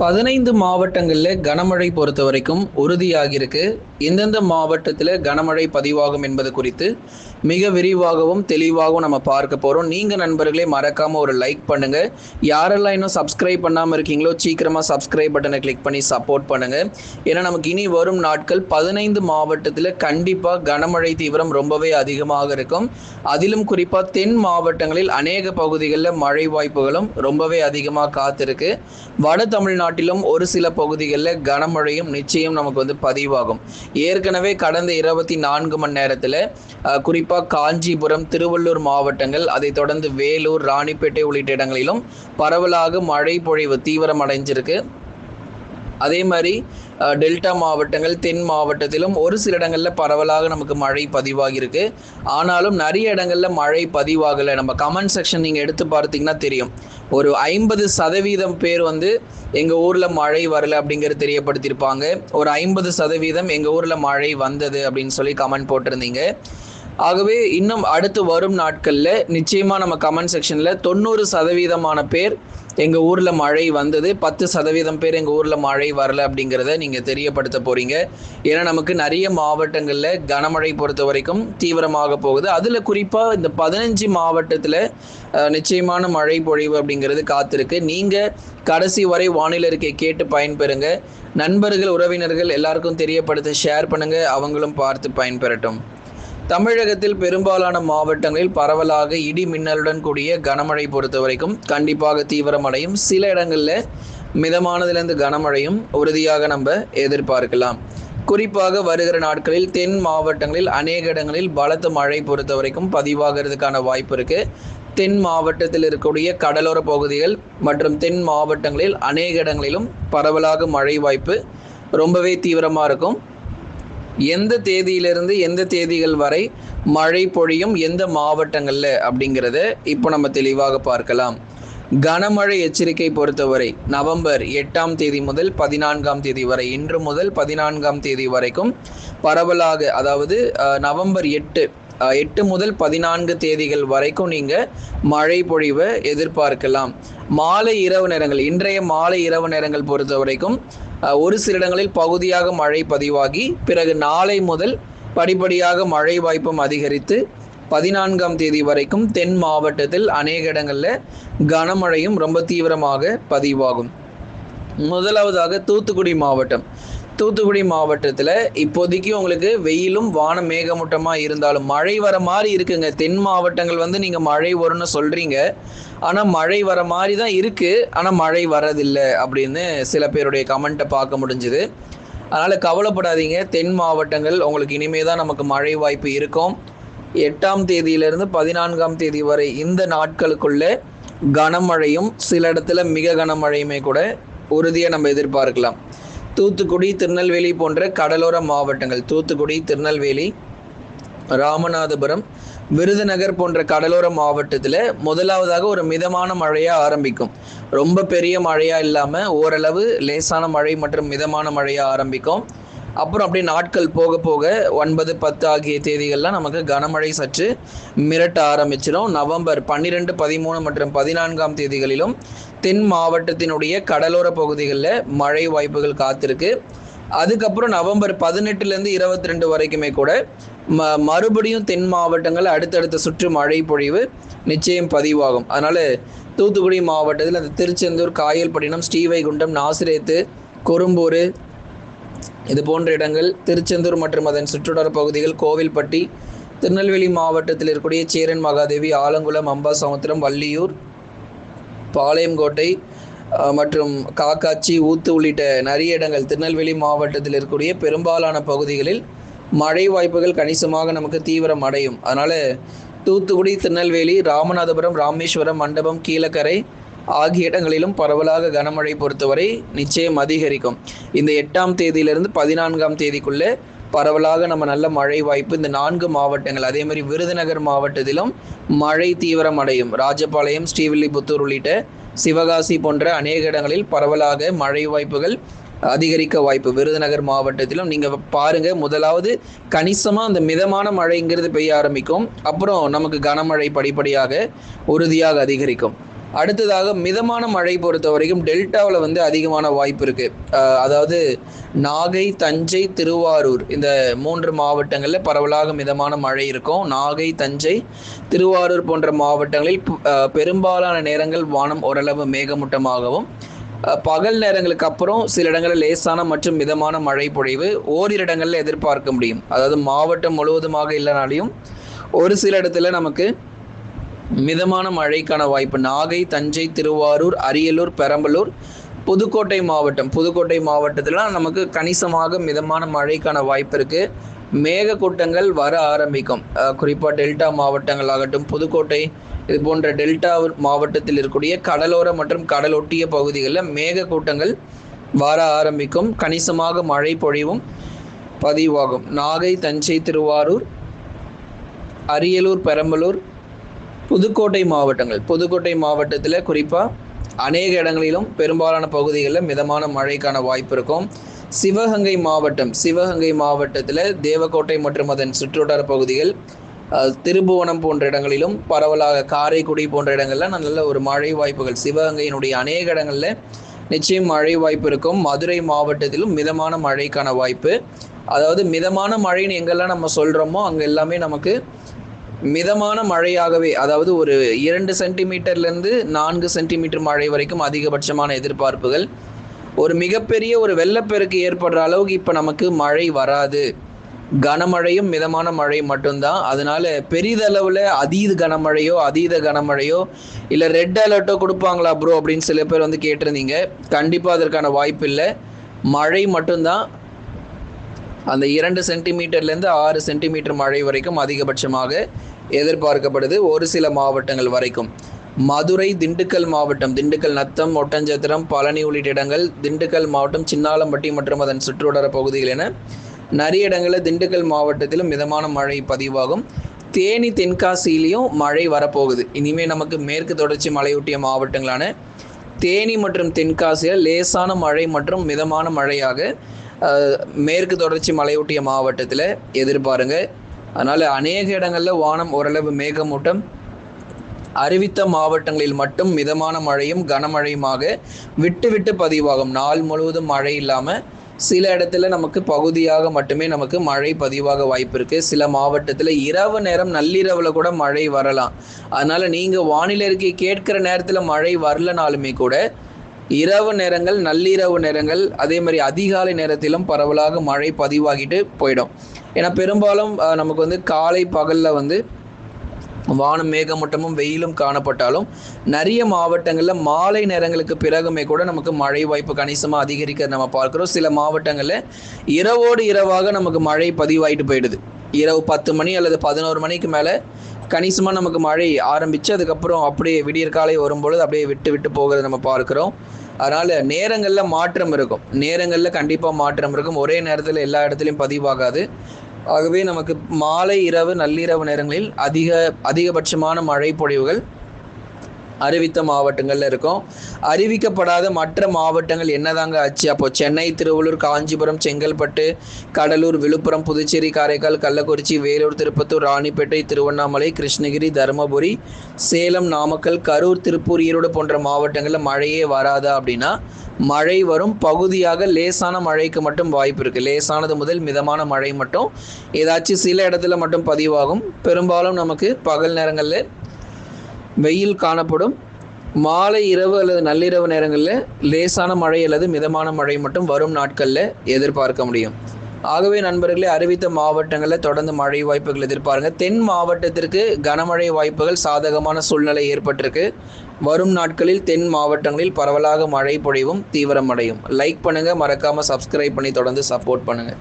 பதினைந்து மாவட்டங்களில் கனமழை பொறுத்த வரைக்கும் உறுதியாகியிருக்கு. எந்தெந்த மாவட்டத்தில் கனமழை பதிவாகும் என்பது குறித்து மிக விரிவாகவும் தெளிவாகவும் நம்ம பார்க்க போகிறோம் நீங்கள் நண்பர்களே மறக்காமல் ஒரு லைக் பண்ணுங்கள் யாரெல்லாம் இன்னும் சப்ஸ்கிரைப் பண்ணாமல் இருக்கீங்களோ சீக்கிரமாக சப்ஸ்கிரைப் பட்டனை கிளிக் பண்ணி சப்போர்ட் பண்ணுங்கள் ஏன்னா நமக்கு இனி வரும் நாட்கள் பதினைந்து மாவட்டத்தில் கண்டிப்பாக கனமழை தீவிரம் ரொம்பவே அதிகமாக இருக்கும். அதிலும் குறிப்பாக தென் மாவட்டங்களில் அநேக பகுதிகளில் மழை வாய்ப்புகளும் ரொம்பவே அதிகமாக காத்திருக்கு. வட தமிழ்நாட்டிலும் ஒரு சில பகுதிகளில் கனமழையும் நிச்சயம் நமக்கு வந்து பதிவாகும். ஏற்கனவே கடந்த இருபத்தி நான்கு மணி நேரத்தில் குறிப்பாக காஞ்சிபுரம் திருவள்ளூர் மாவட்டங்கள் அதைத் தொடர்ந்து வேலூர் ராணிப்பேட்டை உள்ளிட்ட இடங்களிலும் பரவலாக மழை பொழிவு தீவிரம் அடைஞ்சிருக்கு அதே மாதிரி டெல்டா மாவட்டங்கள் தென் மாவட்டத்திலும் ஒரு சில இடங்களில் பரவலாக நமக்கு மழை பதிவாகியிருக்கு. ஆனாலும் நிறைய இடங்களில் மழை பதிவாகலை. நம்ம கமெண்ட் செக்ஷன் நீங்கள் எடுத்து பார்த்தீங்கன்னா தெரியும். ஒரு ஐம்பது சதவீதம் பேர் வந்து எங்கள் ஊரில் மழை வரல அப்படிங்கிறது தெரியப்படுத்தியிருப்பாங்க. ஒரு ஐம்பது சதவீதம் எங்கள் ஊரில் மழை வந்தது அப்படின்னு சொல்லி கமெண்ட் போட்டிருந்தீங்க. ஆகவே இன்னும் அடுத்து வரும் நாட்களில் நிச்சயமாக நம்ம கமெண்ட் செக்ஷனில் தொண்ணூறு சதவீதமான பேர் எங்கள் ஊரில் மழை வந்தது. பத்து சதவீதம் பேர் எங்கள் ஊரில் மழை வரல அப்படிங்கிறத நீங்கள் தெரியப்படுத்த போகிறீங்க ஏன்னா நமக்கு நிறைய மாவட்டங்களில் கனமழை பொறுத்த வரைக்கும் தீவிரமாக போகுது. அதில் குறிப்பாக இந்த பதினஞ்சு மாவட்டத்தில் நிச்சயமான மழை பொழிவு அப்படிங்கிறது காத்திருக்கு. நீங்கள் கடைசி வரை வானிலை கேட்டு பயன்பெறுங்க. நண்பர்கள் உறவினர்கள் எல்லாருக்கும் தெரியப்படுத்த ஷேர் பண்ணுங்கள் அவங்களும் பார்த்து பயன்பெறட்டும். தமிழகத்தில் பெரும்பாலான மாவட்டங்களில் பரவலாக இடி மின்னலுடன் கூடிய கனமழை பொறுத்த வரைக்கும் கண்டிப்பாக தீவிரமடையும். சில இடங்களில் மிதமானதிலிருந்து கனமழையும் உறுதியாக நம்ம எதிர்பார்க்கலாம். குறிப்பாக வருகிற நாட்களில் தென் மாவட்டங்களில் அநேக இடங்களில் பலத்த மழை பொறுத்த வரைக்கும் பதிவாகிறதுக்கான வாய்ப்பு இருக்கு. தென் மாவட்டத்தில் இருக்கக்கூடிய கடலோர பகுதிகள் மற்றும் தென் மாவட்டங்களில் அநேக இடங்களிலும் பரவலாக மழை வாய்ப்பு ரொம்பவே தீவிரமாக இருக்கும். எந்த தேதியிலிருந்து எந்த தேதிகள் வரை மழை பொழியும் எந்த மாவட்டங்களில் அப்படிங்கிறத இப்போ நம்ம தெளிவாக பார்க்கலாம். கனமழை எச்சரிக்கை பொறுத்தவரை நவம்பர் எட்டாம் தேதி முதல் பதினான்காம் தேதி வரை இன்று முதல் பதினான்காம் தேதி வரைக்கும் பரவலாக அதாவது நவம்பர் எட்டு எட்டு முதல் பதினான்கு தேதிகள் வரைக்கும் நீங்கள் மழை பொழிவை எதிர்பார்க்கலாம். மாலை இரவு நேரங்கள் இன்றைய மாலை இரவு நேரங்கள் பொறுத்த வரைக்கும் ஒரு சில இடங்களில் பகுதியாக மழை பதிவாகி பிறகு நாளை முதல் படிப்படியாக மழை வாய்ப்பும் அதிகரித்து பதினான்காம் தேதி வரைக்கும் தென் மாவட்டத்தில் அநேக இடங்களில் கனமழையும் ரொம்ப தீவிரமாக பதிவாகும். முதலாவதாக தூத்துக்குடி மாவட்டம். தூத்துக்குடி மாவட்டத்தில் இப்போதைக்கு உங்களுக்கு வெயிலும் வானம் மேகமூட்டமாக இருந்தாலும் மழை வர மாதிரி இருக்குங்க. தென் மாவட்டங்கள் வந்து நீங்கள் மழை வரும்னு சொல்கிறீங்க ஆனால் மழை வர மாதிரி தான் இருக்குது ஆனால் மழை வரதில்லை அப்படின்னு சில பேருடைய கமெண்ட்டை பார்க்க முடிஞ்சுது. அதனால் கவலைப்படாதீங்க. தென் மாவட்டங்கள் உங்களுக்கு இனிமே தான் நமக்கு மழை வாய்ப்பு இருக்கும். எட்டாம் தேதியிலிருந்து பதினான்காம் தேதி வரை இந்த நாட்களுக்குள்ளே கனமழையும் சில இடத்துல மிக கனமழையுமே கூட உறுதியாக நம்ம எதிர்பார்க்கலாம். தூத்துக்குடி திருநெல்வேலி போன்ற கடலோர மாவட்டங்கள். தூத்துக்குடி திருநெல்வேலி ராமநாதபுரம் விருதுநகர் போன்ற கடலோர மாவட்டத்தில் முதலாவதாக ஒரு மிதமான மழையாக ஆரம்பிக்கும். ரொம்ப பெரிய மழையாக இல்லாமல் ஓரளவு லேசான மழை மற்றும் மிதமான மழையாக ஆரம்பிக்கும். அப்புறம் அப்படியே நாட்கள் போக போக ஒன்பது பத்து ஆகிய தேதிகள்லாம் நமக்கு கனமழை சற்று மிரட்ட ஆரம்பிச்சிடும். நவம்பர் பன்னிரெண்டு பதிமூணு மற்றும் பதினான்காம் தேதிகளிலும் தென் மாவட்டத்தினுடைய கடலோர பகுதிகளில் மழை வாய்ப்புகள் காத்திருக்கு. அதுக்கப்புறம் நவம்பர் பதினெட்டுலேருந்து இருபத்தி ரெண்டு வரைக்குமே கூட ம மறுபடியும் தென் மாவட்டங்கள் அடுத்தடுத்த சுற்று மழை பொழிவு நிச்சயம் பதிவாகும். அதனால் தூத்துக்குடி மாவட்டத்தில் அந்த திருச்செந்தூர் காயல்பட்டினம் ஸ்ரீவைகுண்டம் நாசிரேத்து கொரும்பூர் இது போன்ற இடங்கள் திருச்செந்தூர் மற்றும் அதன் சுற்றுடர் பகுதிகள் கோவில்பட்டி திருநெல்வேலி மாவட்டத்தில் இருக்கக்கூடிய சேரன் மகாதேவி ஆலங்குளம் அம்பாசமுத்திரம் வள்ளியூர் பாளையங்கோட்டை மற்றும் காக்காச்சி ஊத்து உள்ளிட்ட நிறைய இடங்கள் திருநெல்வேலி மாவட்டத்தில் இருக்கக்கூடிய பெரும்பாலான பகுதிகளில் மழை வாய்ப்புகள் கணிசமாக நமக்கு தீவிரம் அடையும். அதனால் தூத்துக்குடி திருநெல்வேலி ராமநாதபுரம் ராமேஸ்வரம் மண்டபம் கீழக்கரை ஆகிய இடங்களிலும் பரவலாக கனமழை பொறுத்தவரை நிச்சயம் அதிகரிக்கும். இந்த எட்டாம் தேதியிலிருந்து பதினான்காம் தேதிக்குள்ளே பரவலாக நம்ம நல்ல மழை வாய்ப்பு இந்த நான்கு மாவட்டங்கள் அதே மாதிரி விருதுநகர் மாவட்டத்திலும் மழை தீவிரம் அடையும் ராஜபாளையம் ஸ்ரீவில்லிபுத்தூர் உள்ளிட்ட சிவகாசி போன்ற அநேக இடங்களில் பரவலாக மழை வாய்ப்புகள் அதிகரிக்க வாய்ப்பு. விருதுநகர் மாவட்டத்திலும் நீங்கள் பாருங்க முதலாவது கணிசமாக அந்த மிதமான மழைங்கிறது பெய்ய ஆரம்பிக்கும். அப்புறம் நமக்கு கனமழை படிப்படியாக உறுதியாக அதிகரிக்கும். அடுத்ததாக மிதமான மழை பொறுத்த வரைக்கும் டெல்டாவில் வந்து அதிகமான வாய்ப்பு இருக்கு. அதாவது நாகை தஞ்சை திருவாரூர் இந்த மூன்று மாவட்டங்களில் பரவலாக மிதமான மழை இருக்கும். நாகை தஞ்சை திருவாரூர் போன்ற மாவட்டங்களில் பெரும்பாலான நேரங்கள் வானம் ஓரளவு மேகமூட்டமாகவும் பகல் நேரங்களுக்கு அப்புறம் சில இடங்களில் லேசான மற்றும் மிதமான மழை பொழிவு ஓரிரு இடங்களில் எதிர்பார்க்க முடியும். அதாவது மாவட்டம் முழுவதுமாக இல்லைனாலையும் ஒரு சில இடத்துல நமக்கு மிதமான மழைக்கான வாய்ப்பு. நாகை தஞ்சை திருவாரூர் அரியலூர் பெரம்பலூர் புதுக்கோட்டை மாவட்டம். புதுக்கோட்டை மாவட்டத்திலாம் நமக்கு கணிசமாக மிதமான மழைக்கான வாய்ப்பு இருக்கு. மேகக்கூட்டங்கள் வர ஆரம்பிக்கும். குறிப்பாக டெல்டா மாவட்டங்கள் ஆகட்டும் புதுக்கோட்டை இது போன்ற டெல்டா மாவட்டத்தில் இருக்கக்கூடிய கடலோர மற்றும் கடலொட்டிய பகுதிகளில் மேகக்கூட்டங்கள் வர ஆரம்பிக்கும். கணிசமாக மழை பொழிவும் பதிவாகும். நாகை தஞ்சை திருவாரூர் அரியலூர் பெரம்பலூர் புதுக்கோட்டை மாவட்டங்கள். புதுக்கோட்டை மாவட்டத்தில் குறிப்பாக அநேக இடங்களிலும் பெரும்பாலான பகுதிகளில் மிதமான மழைக்கான வாய்ப்பு இருக்கும். சிவகங்கை மாவட்டம் சிவகங்கை மாவட்டத்தில் தேவக்கோட்டை மற்றும் அதன் சுற்றுவட்டார பகுதிகள் திருபுவனம் போன்ற இடங்களிலும் பரவலாக காரைக்குடி போன்ற இடங்கள்ல நல்ல ஒரு மழை வாய்ப்புகள். சிவகங்கையினுடைய அநேக இடங்களில் நிச்சயம் மழை வாய்ப்பு இருக்கும். மதுரை மாவட்டத்திலும் மிதமான மழைக்கான வாய்ப்பு. அதாவது மிதமான மழைன்னு எங்கெல்லாம் நம்ம சொல்கிறோமோ அங்கே எல்லாமே நமக்கு மிதமான மழையாகவே அதாவது ஒரு இரண்டு சென்டிமீட்டர்லேருந்து நான்கு சென்டிமீட்டர் மழை வரைக்கும் அதிகபட்சமான எதிர்பார்ப்புகள். ஒரு மிகப்பெரிய ஒரு வெள்ளப்பெருக்கு ஏற்படுற அளவுக்கு இப்போ நமக்கு மழை வராது. கனமழையும் மிதமான மழை மட்டும்தான். அதனால பெரிதளவில் அதீத கனமழையோ அதீத கனமழையோ இல்லை ரெட் அலர்ட்டோ கொடுப்பாங்களா ப்ரோ அப்படின்னு சில பேர் வந்து கேட்டிருந்தீங்க. கண்டிப்பாக அதற்கான வாய்ப்பு இல்லை. மழை மட்டும்தான். அந்த இரண்டு சென்டிமீட்டர்லேருந்து ஆறு சென்டிமீட்டர் மழை வரைக்கும் அதிகபட்சமாக. எதிர்பார்க்கப்படுது ஒரு சில மாவட்டங்கள் வரைக்கும். மதுரை திண்டுக்கல் மாவட்டம் திண்டுக்கல் நத்தம் ஒட்டஞ்சத்திரம் பழனி உள்ளிட்ட இடங்கள் திண்டுக்கல் மாவட்டம் சின்னாலம்பட்டி மற்றும் அதன் சுற்றுவட்டார பகுதிகள் என நிறைய இடங்களில் திண்டுக்கல் மாவட்டத்திலும் மிதமான மழை பதிவாகும். தேனி தென்காசியிலையும் மழை வரப்போகுது. இனிமே நமக்கு மேற்கு தொடர்ச்சி மலையொட்டிய மாவட்டங்களான தேனி மற்றும் தென்காசியில் லேசான மழை மற்றும் மிதமான மழையாக மேற்கு தொடர்ச்சி மலையொட்டிய மாவட்டத்தில் எதிர்பாருங்க. அதனால் அநேக இடங்களில் வானம் ஓரளவு மேகமூட்டம். அறிவித்த மாவட்டங்களில் மட்டும் மிதமான மழையும் கனமழையுமாக விட்டு விட்டு பதிவாகும். நாள் முழுவதும் மழை இல்லாமல் சில இடத்துல நமக்கு பகுதியாக மட்டுமே நமக்கு மழை பதிவாக வாய்ப்பு இருக்கு. சில மாவட்டத்தில் இரவு நேரம் நள்ளிரவுல கூட மழை வரலாம். அதனால நீங்க வானிலை அறிக்கை கேட்கிற நேரத்தில் மழை வரலனாலுமே கூட இரவு நேரங்கள் நள்ளிரவு நேரங்கள் அதே மாதிரி அதிகாலை நேரத்திலும் பரவலாக மழை பதிவாகிட்டு போயிடும். ஏன்னா பெரும்பாலும் நமக்கு வந்து காலை பகல்ல வந்து வானம் மேகமூட்டமும் வெயிலும் காணப்பட்டாலும் நிறைய மாவட்டங்களில் மாலை நேரங்களுக்கு பிறகுமே கூட நமக்கு மழை வாய்ப்பு கணிசமாக அதிகரிக்க நம்ம பார்க்குறோம். சில மாவட்டங்களில் இரவோடு இரவாக நமக்கு மழை பதிவாயிட்டு போயிடுது. இரவு பத்து மணி அல்லது பதினோரு மணிக்கு மேலே கணிசமாக நமக்கு மழை ஆரம்பித்து அதுக்கப்புறம் அப்படியே விடியற்காலை வரும்பொழுது அப்படியே விட்டு விட்டு போகிறத நம்ம பார்க்குறோம். அதனால் நேரங்களில் மாற்றம் இருக்கும். நேரங்களில் கண்டிப்பாக மாற்றம் இருக்கும். ஒரே நேரத்தில் எல்லா இடத்துலையும் பதிவாகாது. ஆகவே நமக்கு மாலை இரவு நள்ளிரவு நேரங்களில் அதிக அதிகபட்சமான மழை பொழிவுகள் அறிவித்த மாவட்டங்கள்ல இருக்கும். அறிவிக்கப்படாத மற்ற மாவட்டங்கள் என்னதாங்க ஆச்சு? அப்போ சென்னை திருவள்ளூர் காஞ்சிபுரம் செங்கல்பட்டு கடலூர் விழுப்புரம் புதுச்சேரி காரைக்கால் கள்ளக்குறிச்சி வேலூர் திருப்பத்தூர் ராணிப்பேட்டை திருவண்ணாமலை கிருஷ்ணகிரி தருமபுரி சேலம் நாமக்கல் கரூர் திருப்பூர் ஈரோடு போன்ற மாவட்டங்களில் மழையே வராதா அப்படின்னா மழை வரும். பகுதியாக லேசான மழைக்கு மட்டும் வாய்ப்பு இருக்கு. லேசானது முதல் மிதமான மழை மட்டும். ஏதாச்சும் சில இடத்துல மட்டும் பதிவாகும். பெரும்பாலும் நமக்கு பகல் நேரங்களில் வெயில் காணப்படும். மாலை இரவு அல்லது நள்ளிரவு நேரங்களில் லேசான மழை அல்லது மிதமான மழை மட்டும் வரும் நாட்களில் எதிர்பார்க்க முடியும். ஆகவே நண்பர்களே அறிவித்த மாவட்டங்களில் தொடர்ந்து மழை வாய்ப்புகள் எதிர்பாருங்க. தென் மாவட்டத்திற்கு கனமழை வாய்ப்புகள் சாதகமான சூழ்நிலை ஏற்பட்டிருக்கு. வரும் நாட்களில் தென் மாவட்டங்களில் பரவலாக மழை பொழிவும் தீவிரமடையும். லைக் பண்ணுங்க மறக்காம சப்ஸ்கிரைப் பண்ணி தொடர்ந்து சப்போர்ட் பண்ணுங்க.